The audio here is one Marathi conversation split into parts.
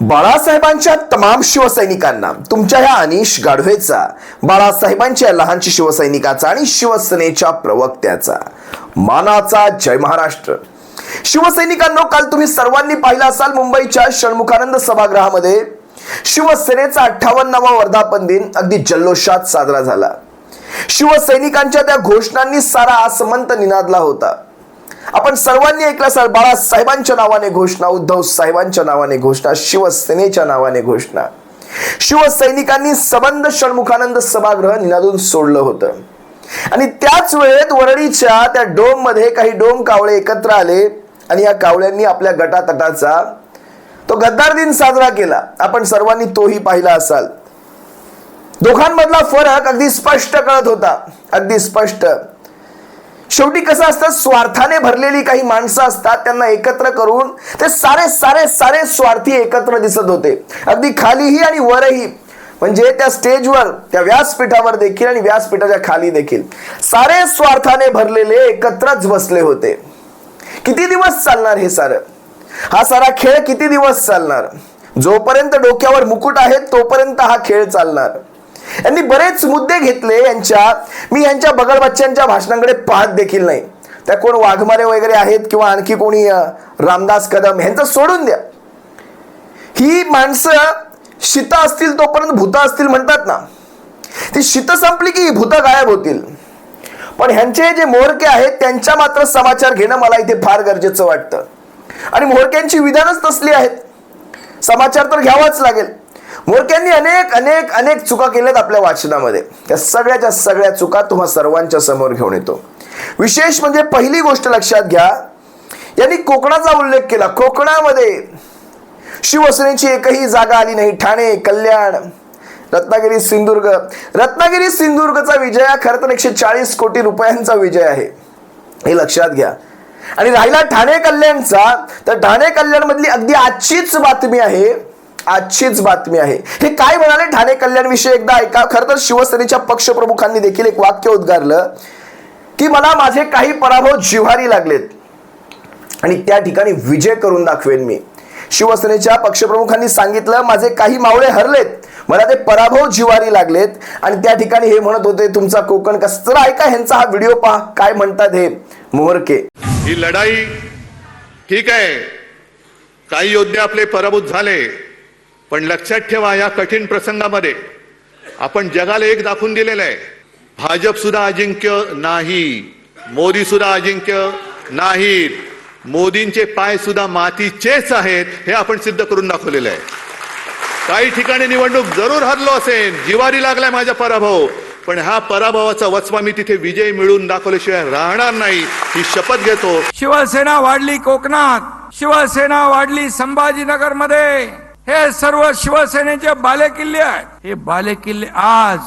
बाळासाहेबांच्या तमाम शिवसैनिकांना तुमच्या ह्या अनिश गाढवेचा बाळासाहेबांच्या लहानशी शिवसैनिकाचा आणि शिवसेनेच्या प्रवक्त्याचा. मानाचा जय महाराष्ट्र. शिवसैनिकांनो काल तुम्ही सर्वांनी पाहिला असाल मुंबईच्या षण्मुखानंद सभागृहामध्ये शिवसेनेचा अठ्ठावन्नावा वर्धापन दिन अगदी जल्लोषात साजरा झाला. शिवसैनिकांच्या त्या घोषणांनी सारा आसमंत निनादला होता. आपण सर्वांनी ऐकलं असाल बाळासाहेबांच्या नावाने घोषणा उद्धव साहेबांच्या नावाने घोषणा शिवसेनेच्या नावाने घोषणा. शिवसैनिकांनी सबंध षण्मुखानंद सभागृह निनादून सोडलं होतं. आणि त्याच वेळेत वरळीच्या त्या डोममध्ये काही डोम कावळे एकत्र आले आणि या कावळ्यांनी आपल्या गटातटाचा तो गद्दार दिन साजरा केला. आपण सर्वांनी तोही पाहिला असाल. दोघांमधला फरक अगदी स्पष्ट कळत होता. अगदी स्पष्ट. शेवटी कसं असतं स्वार्थाने भरलेली काही माणसं असतात त्यांना एकत्र करून ते सारे सारे सारे स्वार्थी एकत्र दिसत होते. अगदी खालीही आणि वरही. म्हणजे त्या स्टेजवर त्या व्यासपीठावर देखील आणि व्यासपीठाच्या खाली देखील. सारे स्वार्थाने भरलेले एकत्रच बसले होते. किती दिवस चालणार हे सारं? हा सारा खेळ किती दिवस चालणार? जोपर्यंत डोक्यावर मुकुट आहे तोपर्यंत हा खेळ चालणार. यांनी बरेच मुद्दे घेतले यांच्या. मी यांच्या बगल बच्च्यांच्या भाषणांकडे पाहत देखील नाही. त्या कोण वाघमारे वगैरे आहेत किंवा आणखी कोणी रामदास कदम यांचं सोडून द्या. ही माणसं शीत असतील तोपर्यंत भूत असतील म्हणतात ना. ती शीत संपली की भूत गायब होतील. पण ह्यांचे जे मोहरके आहेत त्यांच्या मात्र समाचार घेणं मला इथे फार गरजेचं वाटतं. आणि मोहरक्यांची विधानच तसली आहेत. समाचार तर घ्यावाच लागेल. मोरक्यांनी अनेक अनेक अनेक चुका केल्यात आपल्या वाचनामध्ये. त्या सगळ्याच्या सगळ्या चुका तुम्हा सर्वांच्या समोर घेऊन येतो. विशेष म्हणजे पहिली गोष्ट लक्षात घ्या यांनी कोकणाचा उल्लेख केला. कोकणामध्ये शिवसेनेची एकही जागा आली नाही. ठाणे कल्याण रत्नागिरी सिंधुदुर्ग. रत्नागिरी सिंधुदुर्गचा विजय हा खरं तर एकशे चाळीस कोटी रुपयांचा विजय आहे. हे लक्षात घ्या. आणि राहिला ठाणे कल्याणचा तर ठाणे कल्याणमधली अगदी आजचीच बातमी आहे आजचीच बातमी आहे. हे काय म्हणाले? ठाणे कल्याणविषयी एकदा ऐका. खरं तर शिवसेनेच्या पक्षप्रमुखांनी देखील एक वाक्य उद्गारलं की मला माझे काही पराभव जिव्हारी लागलेत. आणि त्या ठिकाणी विजय करून दाखवेन मी. शिवसेनेच्या पक्षप्रमुखांनी सांगितलं माझे काही मावळे हरलेत. मला ते पराभव जिवारी लागलेत. आणि त्या ठिकाणी हे म्हणत होते तुमचा कोकण कस तर ऐका ह्यांचा हा व्हिडिओ पहा. काय म्हणतात हे? मोहरके ही लढाई ठीक आहे. काही योद्धे आपले पराभूत झाले. पण लक्षात ठेवा या कठीण प्रसंगामध्ये. आपण जगाला एक दाखवून दिलेलं आहे. भाजप सुद्धा अजिंक्य नाही. मोदी सुद्धा अजिंक्य नाहीत मोदींचे पाय सुद्धा मातीचेच आहेत हे आपण सिद्ध करून दाखवलेलं आहे. काही ठिकाणी निवडणूक जरूर हरलो असेल जिवारी लागलाय माझा पराभव. पण ह्या पराभवाचा वचवा मी तिथे विजय मिळून दाखवल्याशिवाय राहणार नाही ही शपथ घेतो. शिवसेना वाढली कोकणात. शिवसेना वाढली संभाजीनगरमध्ये हे सर्व शिवसेनेचे बालेकिल्ले आहेत. हे बालेकिल्ले आज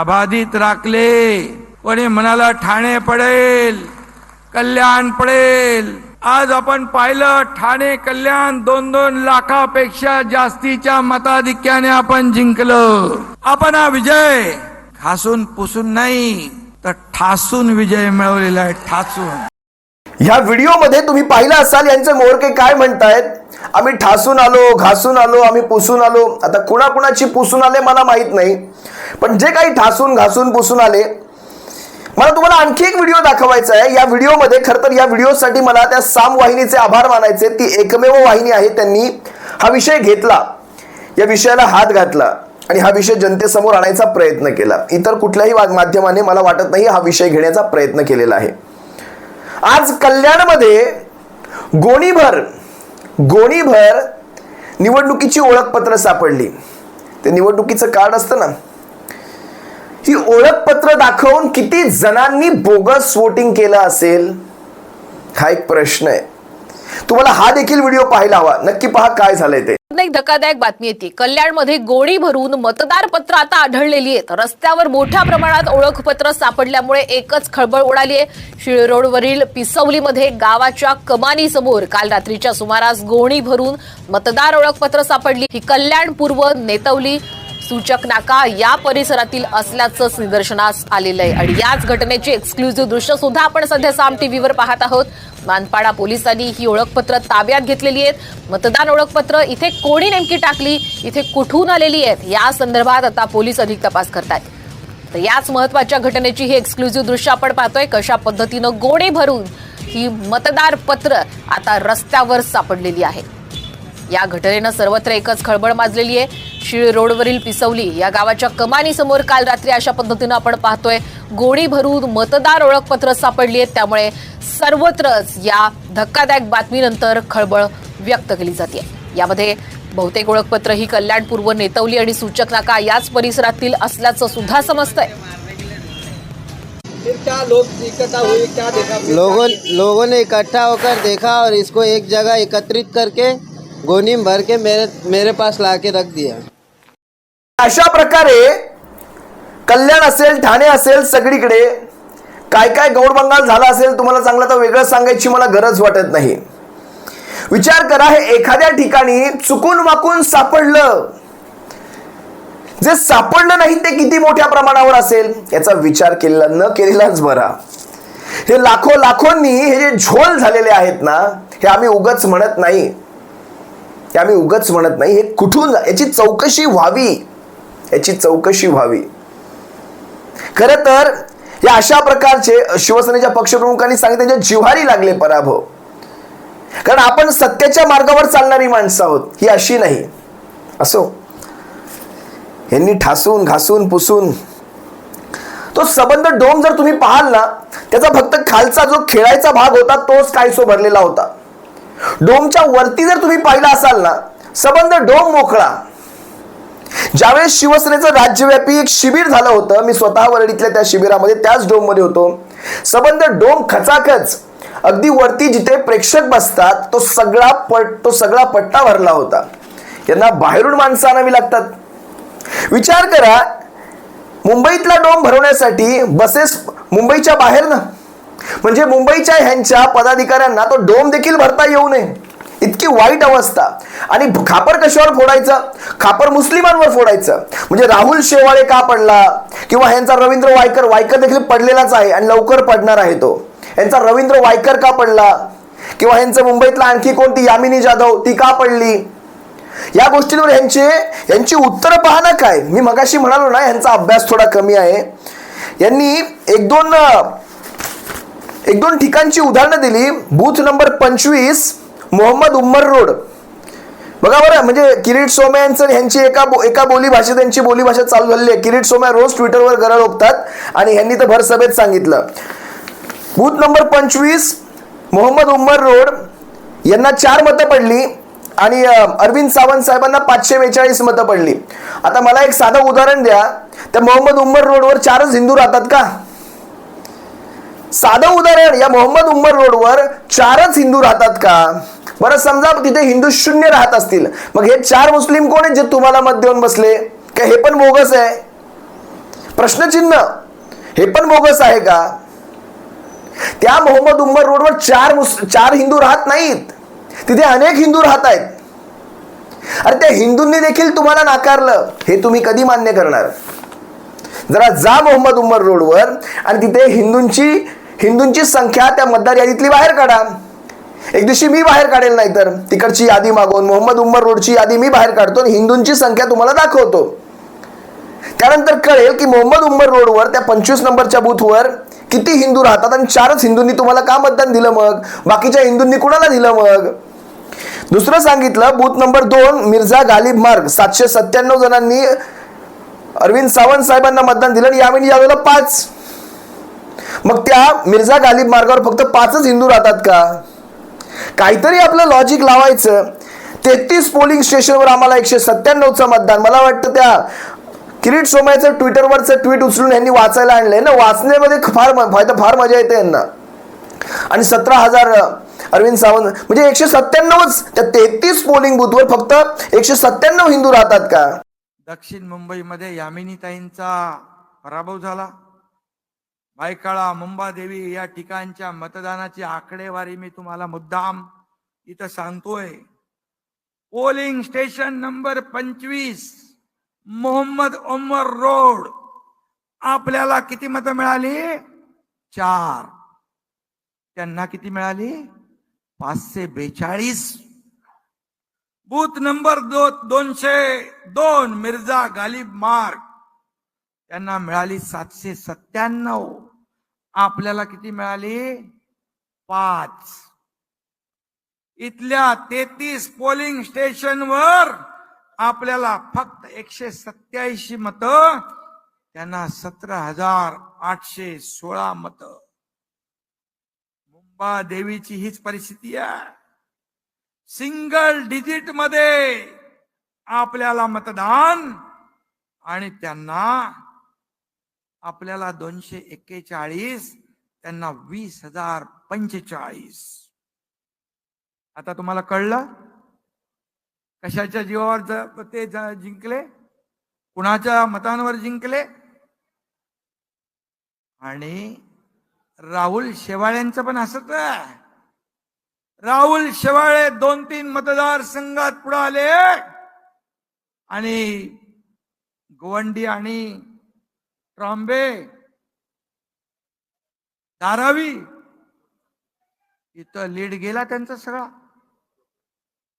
अबाधित राखले. कोणी म्हणाला ठाणे पडेल कल्याण पडेल. आज आपण पाहिलं ठाणे कल्याण दोन दोन लाखापेक्षा जास्तीच्या मताधिक्याने आपण जिंकलं. आपण हा विजय खासून पुसून नाही तर ठासून विजय मिळवलेला आहे ठासून. ह्या व्हिडिओमध्ये तुम्ही पाहिलं असाल यांचे मोहरके काय म्हणतायत? आम्ही ठासून आलो घासून आलो आम्ही पुसून आलो. आता कुणाकुणाची पुसून आले मला माहीत नाही. पण जे काही ठासून घासून पुसून आले मला तुम्हाला आणखी एक व्हिडिओ दाखवायचा आहे. या व्हिडिओमध्ये खरं तर या व्हिडिओसाठी मला त्या साम वाहिनीचे आभार मानायचे ती एकमेव वाहिनी आहे त्यांनी हा विषय घेतला. या विषयाला हात घातला आणि हा विषय जनतेसमोर आणायचा प्रयत्न केला. इतर कुठल्याही माध्यमाने मला वाटत नाही हा विषय घेण्याचा प्रयत्न केलेला आहे. आज कल्याणमध्ये गोणीभर गोणीभर निवडणुकीची ओळखपत्र सापडली. ते निवडणुकीचं कार्ड असतं ना. ही ओळखपत्र दाखवून किती जणांनी बोगस वोटिंग केलं असेल? हा एक प्रश्न आहे. तुम्हाला हा देखील व्हिडिओ पाहायला हवा. नक्की पहा काय झालंय ते. एक धक्कादायक बातमी येते. कल्याणमध्ये गोणी भरून मतदार पत्र आता आढळलेली आहेत. रस्त्यावर मोठ्या प्रमाणात ओळखपत्र सापडल्यामुळे एकच खळबळ उडाली आहे. शिळ रोडवरील पिसवलीमध्ये गावाच्या कमानीसमोर काल रात्रीच्या सुमारास गोणी भरून मतदार ओळखपत्र सापडली. ही कल्याण पूर्व नेतवली सूचक नाका या परिसरातील असल्याचंच निदर्शनास आलेलं आहे. आणि याच घटनेची एक्सक्लुझिव्ह दृश्य सुद्धा आपण सध्या साम टीव्हीवर पाहत आहोत. मानपाडा पोलिसांनी ही ओळखपत्र ताब्यात घेतलेली आहेत. मतदान ओळखपत्र इथे कोणी नेमकी टाकली इथे कुठून आलेली आहेत या संदर्भात आता पोलीस अधिक तपास करतायत. तर याच महत्त्वाच्या घटनेची ही एक्सक्लुझिव्ह दृश्य आपण पाहतोय. कशा पद्धतीनं गोडे भरून ही मतदार पत्र आता रस्त्यावर सापडलेली आहे. या घटनेनं सर्वत्र एकच खळबळ माजलेली आहे. शिळ रोडवरील पिसवली या गावाच्या कमानी समोर काल रात्री अशा पद्धतीनं आपण पाहतोय गोडी भरून मतदार ओळखपत्र सापडली आहेत. त्यामुळे सर्वत्रच या धक्कादायक बातमीनंतर खळबळ व्यक्त केली जाते. यामध्ये बहुतेक ओळखपत्र ही कल्याण पूर्व नेतवली आणि सूचक नाका याच परिसरातील असल्याचं सुद्धा समजतंय. फिर क्या लोग इकट्ठा हुए क्या देखा? फिर लोगों लोगों ने इकट्ठा होकर देखा और इसको एक जगह एकत्रित करके गोनी में भर के मेरे मेरे पास ला के रख दिया। अशा प्रकारे कल्याण असेल ठाणे असेल सगळीकडे काय काय गौडबंगाल झाला असेल तुम्हाला चांगलं तर वेगळं सांगायची मला गरज वाटत नाही. विचार करा हे एखाद्या ठिकाणी चुकून वाकून सापडलं. जे सापडलं नाही ते किती मोठ्या प्रमाणावर असेल याचा विचार केलेला न केलेलाच बरा. हे लाखो लाखोंनी हे जे झोल झालेले आहेत ना हे आम्ही उगच म्हणत नाही. हे आम्ही उगच म्हणत नाही हे कुठून याची चौकशी व्हावी. याची चौकशी व्हावी. खर तर या अशा प्रकारचे शिवसेनेच्या पक्षप्रमुखांनी सांगितले त्यांच्या जिव्हारी लागले पराभव. कारण आपण सत्याच्या मार्गावर चालणारी माणसं आहोत ही अशी नाही. असो. यांनी ठासून घासून पुसून. तो सबंध डोम जर तुम्ही पाहाल ना त्याचा फक्त खालचा जो खेळायचा भाग होता तोच कायसो भरलेला होता. डोमच्या वरती जर तुम्ही पाहिला असाल ना सबंध डोम मोकळा. ज्यावेळेस शिवसेनेचं राज्यव्यापी एक शिबिर झालं होतं मी स्वतः वरडीतल्या त्या शिबिरामध्ये त्याच डोममध्ये होतो. सबंध डोम खचाखच. अगदी वरती जिथे प्रेक्षक बसतात तो सगळा पट तो सगळा पट्टा भरला होता. यांना बाहेरून माणसं आणावी लागतात. विचार करा मुंबईतला डोम भरवण्यासाठी बसेस मुंबईच्या बाहेर ना. म्हणजे मुंबईच्या ह्यांच्या पदाधिकाऱ्यांना तो डोम देखील भरता येऊ नये. इतकी वाईट अवस्था. आणि खापर कशावर फोडायचं? खापर मुस्लिमांवर फोडायचं. म्हणजे राहुल शेवाळे का पडला? किंवा ह्यांचा रवींद्र वायकर वायकर देखील पडलेलाच आहे आणि लवकर पडणार आहे तो. यांचा रवींद्र वायकर का पडला? किंवा ह्यांचं मुंबईतला आणखी कोणती यामिनी जाधव ती का पडली? या गोष्टींवर यांचे यांची उत्तरं पाहणं ना काय? मी मगाशी म्हणालो ना यांचा अभ्यास थोडा कमी आहे. यांनी एक दोन एक दोन ठिकाणची उदाहरणं दिली. बूथ नंबर पंचवीस मोहम्मद उम्मर रोड. बघा बरं म्हणजे किरीट सोमया यांचं ह्यांची एका बो- एका बोली भाषेत त्यांची बोली भाषा चालू झालेली आहे. किरीट सोम्या रोज ट्विटरवर गरळ ओकतात आणि ह्यांनी तर भर सभेत सांगितलं. बूथ नंबर पंचवीस मोहम्मद उम्मर रोड. यांना चार मतं पडली आणि अरविंद सावंत साहेबांना पाचशे बेचाळीस मतं पडली. आता मला एक साधं उदाहरण द्या. त्या मोहम्मद उम्मर रोडवर चारच हिंदू राहतात का? साधं उदाहरण या मोहम्मद उमर रोडवर चारच हिंदू राहतात का? बरं समजा तिथे हिंदू शून्य राहत असतील. मग हे चार मुस्लिम कोण आहेत जे तुम्हाला मत देऊन बसले? का हे पण बोगस आहे? प्रश्नचिन्ह. हे पण बोगस आहे का? त्या मोहम्मद उमर रोडवर चार मुस चार हिंदू राहत नाहीत. तिथे अनेक हिंदू राहत आहेत. अरे त्या हिंदूंनी देखील तुम्हाला नाकारलं. हे तुम्ही कधी मान्य करणार? जरा जा मोहम्मद उमर रोडवर आणि तिथे हिंदूंची हिंदूंची संख्या त्या मतदार यादीतली बाहेर काढा. एक दिवशी मी बाहेर काढेल नाही तर तिकडची यादी मागवून मोहम्मद उमर रोडची यादी मी बाहेर काढतो आणि हिंदूंची संख्या तुम्हाला दाखवतो. त्यानंतर कळेल की मोहम्मद उमर रोडवर त्या पंचवीस नंबरच्या बूथवर किती हिंदू राहतात आणि चारच हिंदूंनी तुम्हाला का मतदान दिलं मग? बाकीच्या हिंदूंनी कुणाला दिलं मग? दुसरं सांगितलं बूथ नंबर दोन मिर्झा गालिब मार्ग सातशे सत्त्याण्णव जणांनी अरविंद सावंत साहेबांना मतदान दिलं आणि यावेळी यावेळेला पाच. मग त्या मिर्झा गालिब मार्गावर फक्त पाचच हिंदू राहतात का? काहीतरी आपलं लॉजिक लावायचं. तेहतीस पोलिंग स्टेशनवर आम्हाला एकशे सत्त्याण्णवचं मतदान. मला वाटतं त्या किरीट सोमयाचं ट्विटरवरचं ट्विट उचलून यांनी वाचायला आणलंय ना? वाचण्यामध्ये फार फायदा फार मजा येते यांना. आणि सतरा हजार अरविंद सावंत म्हणजे एकशे सत्त्याण्णवच त्या तेहतीस पोलिंग बूथवर फक्त एकशे सत्त्याण्णव हिंदू राहतात का? दक्षिण मुंबईमध्ये यामिनीताईंचा पराभव झाला. ऐकाळा मुंबादेवी या ठिकाणच्या मतदानाची आकडेवारी मी तुम्हाला मुद्दाम इथं सांगतोय. पोलिंग स्टेशन नंबर पंचवीस मोहम्मद उमर रोड. आपल्याला किती मतं मिळाली? चार. त्यांना किती मिळाली? पाचशे बेचाळीस. बूथ नंबर दो दोनशे दोन मिर्झा गालिब मार्ग. त्यांना मिळाली सातशे सत्त्याण्णव. आपल्याला किती मिळाली? पाच. इथल्या तेहतीस पोलिंग स्टेशनवर आपल्याला फक्त एकशे सत्याऐंशी मत त्यांना सतरा हजार आठशे सोळा मत. मुंबा देवीची हीच परिस्थिती आहे. सिंगल डिजिटमध्ये आपल्याला मतदान आणि त्यांना आपल्याला दोनशे एक्केचाळीस त्यांना वीस हजार पंचेचाळीस. आता तुम्हाला कळलं? कशाच्या जीवावर ते ज- जिंकले? कुणाच्या मतांवर जिंकले? आणि राहुल शेवाळ्यांचं पण असत आहे. राहुल शेवाळे दोन तीन मतदार संघात पुढे आले. आणि गोवंडी आणि ट्रॉम्बे धारावी. इथं लीड गेला त्यांचा सगळा.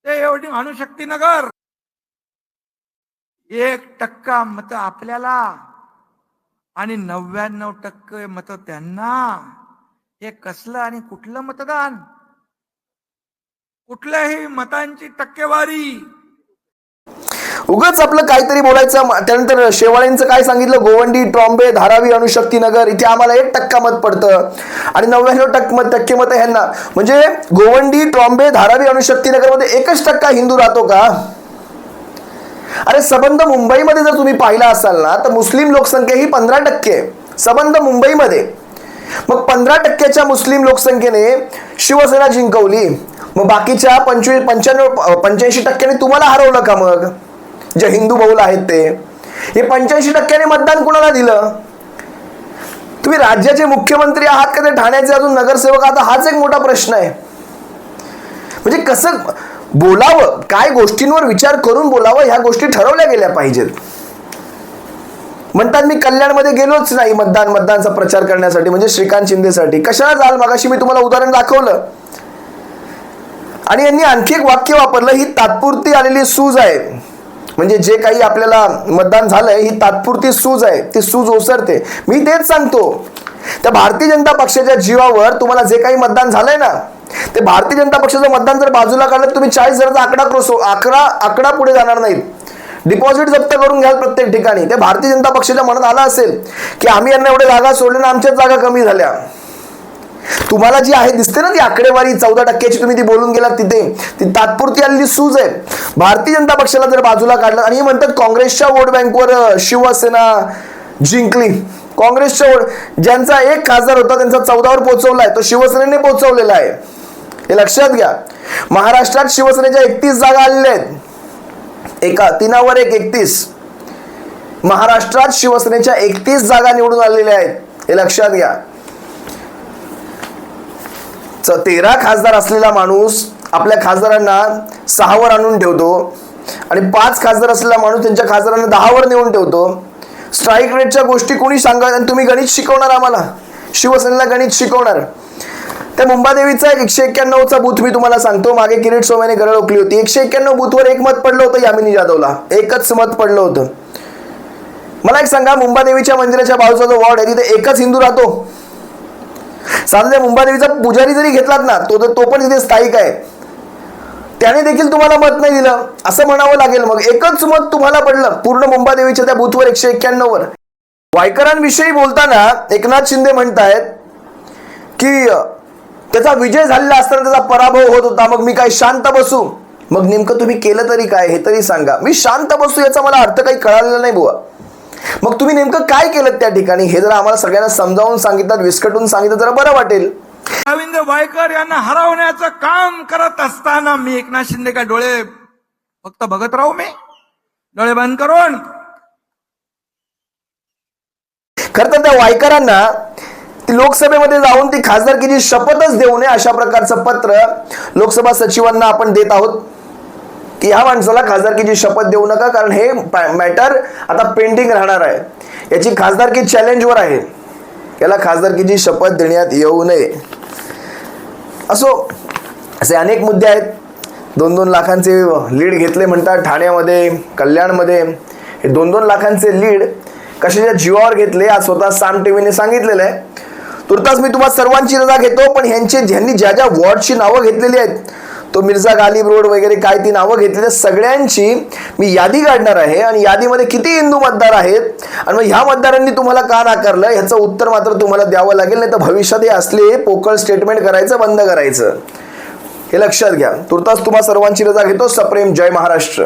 ते एवढी अणुशक्ती नगर. एक टक्का मत आपल्याला आणि नव्याण्णव टक्के मत त्यांना. हे कसलं आणि कुठलं मतदान? कुठल्याही मतांची टक्केवारी. उगाच आपलं काहीतरी बोलायचं त्यानंतर शेवाळेंचं काय सांगितलं? गोवंडी ट्रॉम्बे धारावी अणुशक्ती नगर इथे आम्हाला एक टक्का मत पडतं. आणि नव्याण्णव टक्के मत टक्के मत ह्यांना म्हणजे गोवंडी ट्रॉम्बे धारावी अणुशक्ती नगरमध्ये एकच टक्का हिंदू राहतो का? अरे सबंध मुंबईमध्ये जर तुम्ही पाहिला असाल ना तर मुस्लिम लोकसंख्या ही पंधरा टक्के सबंध मुंबईमध्ये. मग पंधरा टक्क्याच्या मुस्लिम लोकसंख्येने शिवसेना जिंकवली. मग बाकीच्या पंचवीस पंच्याण्णव पंच्याऐंशी टक्क्याने तुम्हाला हरवलं का मग? जे हिंदू बहुल आहेत ते हे पंच्याऐंशी टक्क्याने मतदान कुणाला दिलं? तुम्ही राज्याचे मुख्यमंत्री आहात का ते ठाण्याचे अजून नगरसेवक आहात? हाच एक मोठा प्रश्न आहे. म्हणजे कसं बोलावं काय गोष्टींवर विचार करून बोलावं ह्या गोष्टी ठरवल्या गेल्या पाहिजेत. म्हणतात मी कल्याणमध्ये गेलोच नाही मतदान मतदानचा प्रचार करण्यासाठी म्हणजे श्रीकांत शिंदेसाठी. कशाला जाल? मगाशी मी तुम्हाला उदाहरण दाखवलं. आणि यांनी आणखी एक वाक्य वापरलं ही तात्पुरती आलेली सूज आहे. म्हणजे जे काही आपल्याला मतदान झालंय ही तात्पुरती सूज आहे. ती सूज ओसरते. मी तेच सांगतो. त्या भारतीय जनता पक्षाच्या जीवावर तुम्हाला जे काही मतदान झालंय ना ते भारतीय जनता पक्षाचं मतदान जर बाजूला काढलं तर तुम्ही चाळीस हजाराचा आकडा क्रॉस आकडा आकडा पुढे जाणार नाहीत. डिपॉझिट जप्त करून घ्याल प्रत्येक ठिकाणी. ते भारतीय जनता पक्षाच्या मनात आलं असेल की आम्ही यांना एवढ्या जागा सोडल्या आमच्याच जागा कमी झाल्या. तुम्हाला जी आहे दिसते ना ती आकडेवारी चौदा टक्क्याची तुम्ही ती बोलून गेलात तिथे. ती तात्पुरती आलेली सूज आहे. भारतीय जनता पक्षाला जर बाजूला काढलं आणि हे म्हणतात काँग्रेसच्या वोट बँकवर शिवसेना जिंकली. काँग्रेसच्या वोट ज्यांचा एक खासदार होता त्यांचा चौदावर पोहोचवलाय तो शिवसेनेने पोहोचवलेला आहे. हे लक्षात घ्या. महाराष्ट्रात शिवसेनेच्या एकतीस जागा आलेल्या आहेत. एका तिनावर एक एकतीस. महाराष्ट्रात शिवसेनेच्या एकतीस जागा निवडून आलेल्या आहेत. हे लक्षात घ्या. तेरा खासदार असलेला माणूस आपल्या खासदारांना सहावर आणून ठेवतो. आणि पाच खासदार असलेला माणूस त्यांच्या खासदारांना दहावर नेऊन ठेवतो. स्ट्राईक रेटच्या गोष्टी कोणी सांगा आणि तुम्ही गणित शिकवणार आम्हाला. शिवसेनेला गणित शिकवणार. त्या मुंबादेवीचा एकशे एक्क्याण्णवचा बूथ मी तुम्हाला सांगतो. मागे किरीट सोम्याने गरळ ओकली होती. एकशे एक्क्याण्णव बूथवर एक मत पडलं होतं यामिनी जाधवला. एकच मत पडलं होतं. मला एक सांगा मुंबादेवीच्या मंदिराच्या बाजूचा जो वॉर्ड आहे तिथे एकच हिंदू राहतो? साधारण मुंबादेवीचा पुजारी जरी घेतलात ना तो तर तो पण तिथे स्थायिक आहे. त्याने देखील तुम्हाला मत नाही दिलं. असं म्हणावं लागेल मग. एकच मत तुम्हाला पडलं पूर्ण मुंबादेवीच्या त्या बूथवर एकशे एक्क्याण्णव वर वायकरांविषयी बोलताना एकनाथ शिंदे म्हणतायत की त्याचा विजय झालेला असताना त्याचा पराभव होत होता. मग मी काय शांत बसू? मग नेमकं तुम्ही केलं तरी काय? हे तरी सांगा. मी शांत बसू याचा मला अर्थ काही कळालेला नाही बुवा. मग तुम्ही नेमकं काय केलं त्या ठिकाणी? हे जर आम्हाला सगळ्यांना समजावून सांगितलं विस्कटून सांगितलं जरा बरं वाटेल. रवींद्र वायकर यांना हरवण्याचं काम करत असताना मी एकनाथ शिंदे का डोळे फक्त बघत राहू मी? डोळे बंद करून. खरं तर त्या वायकरांना लोकसभेमध्ये जाऊन ती खासदारकीची शपथच देऊ नये अशा प्रकारचं पत्र लोकसभा सचिवांना आपण देत आहोत. की ह्या माणसाला खासदारकीची शपथ देऊ नका कारण हे मॅटर आता पेंडिंग राहणार आहे. याची खासदारकी चॅलेंजवर आहे. याला खासदारकीची शपथ देण्यात येऊ नये. असो असे अनेक मुद्दे आहेत. दोन दोन लाखांचे लीड घेतले म्हणतात ठाण्यामध्ये कल्याणमध्ये. हे दोन दोन लाखांचे लीड कशाच्या जीवावर घेतले आज स्वतः साम टीव्हीने सांगितलेलं आहे. तुर्तास मी तुम्हाला सर्वांची रजा घेतो पण ह्यांचे ज्यांनी ज्या ज्या वॉर्डची नावं घेतलेली आहेत तो मिर्झा गालिब रोड वगैरे काय ती नावं घेतली त्या सगळ्यांची मी यादी काढणार आहे आणि यादीमध्ये किती हिंदू मतदार आहेत आणि मग ह्या मतदारांनी तुम्हाला का नाकारलं ह्याचं उत्तर मात्र तुम्हाला द्यावं लागेल नाही तर भविष्यात हे असले पोकळ स्टेटमेंट करायचं बंद करायचं. हे लक्षात घ्या. तुर्तास तुम्हा सर्वांची रजा घेतो. सप्रेम. जय महाराष्ट्र.